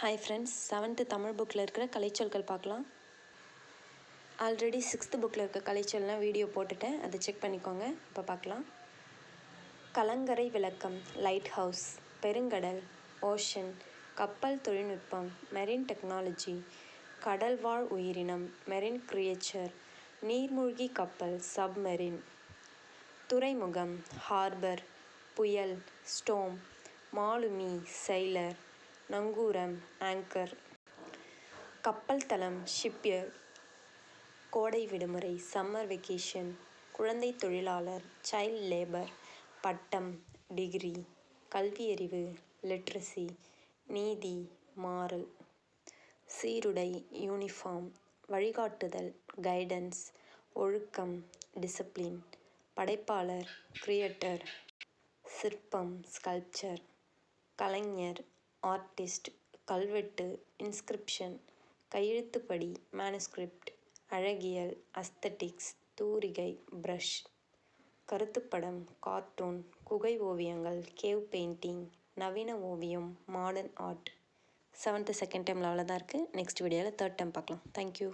Hi friends seventh Tamil புக்கில் இருக்கிற கலைச்சொல்கள் பார்க்கலாம். ஆல்ரெடி சிக்ஸ்த்து புக்கில் இருக்க கலைச்சொல்லாம் வீடியோ போட்டுட்டேன். அதை செக் பண்ணிக்கோங்க. இப்போ பார்க்கலாம். கலங்கரை விளக்கம் லைட் ஹவுஸ் பெருங்கடல் ஓஷன் கப்பல் தொழில்நுட்பம் மெரின் டெக்னாலஜி கடல்வாழ் உயிரினம் மெரின் கிரியேச்சர் நீர்மூழ்கி கப்பல் சப்மெரின் துறைமுகம் ஹார்பர் புயல் ஸ்டோம் மாலுமி சைலர் நங்கூரம் ஆங்கர் கப்பல் தளம் ஷிப்யர்ட் கோடை விடுமுறை சம்மர் வெக்கேஷன் குழந்தை தொழிலாளர் சைல்ட் லேபர் பட்டம் டிகிரி கல்வியறிவு லிட்ரஸி நீதி மாறல் சீருடை யூனிஃபார்ம் வழிகாட்டுதல் கைடன்ஸ் ஒழுக்கம் டிசிப்ளின் படைப்பாளர் கிரியேட்டர் சிற்பம் ஸ்கல்ப்சர் கலைஞர் ஆர்டிஸ்ட் கல்வெட்டு இன்ஸ்கிரிப்ஷன் கையெழுத்துப்படி மேனுஸ்கிரிப்ட் அழகியல் அஸ்தட்டிக்ஸ் தூரிகை ப்ரஷ் கருத்துப்படம் கார்ட்டூன் குகை ஓவியங்கள் கேவ் பெயிண்டிங் நவீன ஓவியம் மாடர்ன் ஆர்ட் செவன்த்து செகண்ட் டைமில் அவ்வளோதான் இருக்குது நெக்ஸ்ட் வீடியோவில் தேர்ட் டைம் பார்க்கலாம். தேங்க்யூ